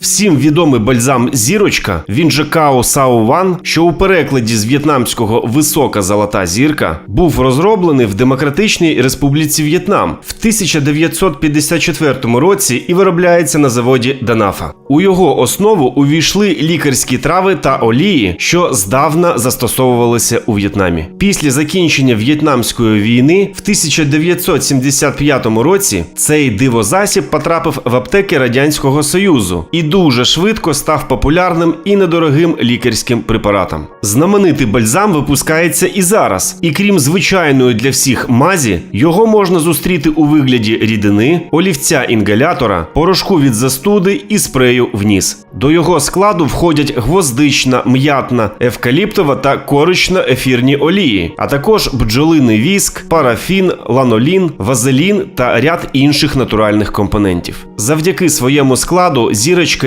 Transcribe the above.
Всім відомий бальзам Зірочка, він же Као Сао Ван, що у перекладі з в'єтнамського висока золота зірка, був розроблений в Демократичній Республіці В'єтнам в 1954 році і виробляється на заводі Данафа. У його основу увійшли лікарські трави та олії, що здавна застосовувалися у В'єтнамі. Після закінчення В'єтнамської війни в 1975 році цей дивозасіб потрапив в аптеки Радянського Союзу і дуже швидко став популярним і недорогим лікарським препаратом. Знаменитий бальзам випускається і зараз, і крім звичайної для всіх мазі, його можна зустріти у вигляді рідини, олівця інгалятора, порошку від застуди і спрею в ніс. До його складу входять гвоздична, м'ятна, евкаліптова та корична ефірні олії, а також бджолиний віск, парафін, ланолін, вазелін та ряд інших натуральних компонентів. Завдяки своєму складу зірочка